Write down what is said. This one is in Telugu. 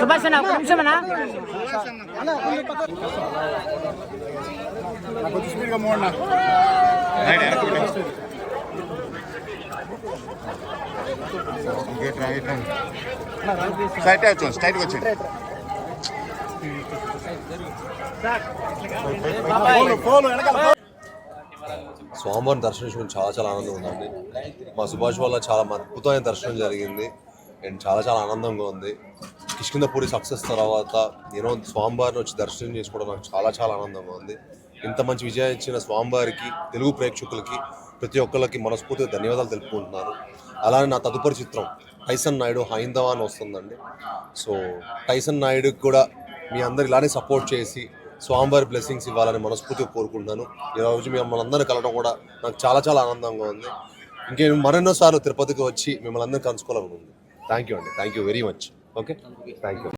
సుభాష్ అన్న ఒక నిమిషం అన్నా. స్ట్రైట్ వచ్చాను స్ట్రైట్గా వచ్చాను స్వామివారిని దర్శించుకుని చాలా చాలా ఆనందం ఉందండి. మా సుభాష్ వల్ల చాలా అద్భుతమైన దర్శనం జరిగింది. అండ్ చాలా చాలా ఆనందంగా ఉంది. కిష్కిందపూరి సక్సెస్ తర్వాత నేను స్వామివారిని వచ్చి దర్శనం చేసుకోవడం నాకు చాలా చాలా ఆనందంగా ఉంది. ఇంత మంచి విజయం ఇచ్చిన స్వామివారికి తెలుగు ప్రేక్షకులకి ప్రతి ఒక్కరికి మనస్ఫూర్తిగా ధన్యవాదాలు తెలుపుకుంటున్నాను. అలానే నా తదుపరి చిత్రం టైసన్ నాయుడు హైందవా అని వస్తుందండి. సో టైసన్ నాయుడుకి కూడా మీ అందరు ఇలానే సపోర్ట్ చేసి స్వామివారి బ్లెస్సింగ్స్ ఇవ్వాలని మనస్ఫూర్తిగా కోరుకుంటున్నాను. ఈరోజు మిమ్మల్ని అందరిని కలవడం కూడా నాకు చాలా చాలా ఆనందంగా ఉంది. ఇంకే మరెన్నోసార్లు తిరుపతికి వచ్చి మిమ్మల్ని అందరినీ కలుసుకోవాలనుకుంది థ్యాంక్ యూ అండి. Thank you very much okay thank you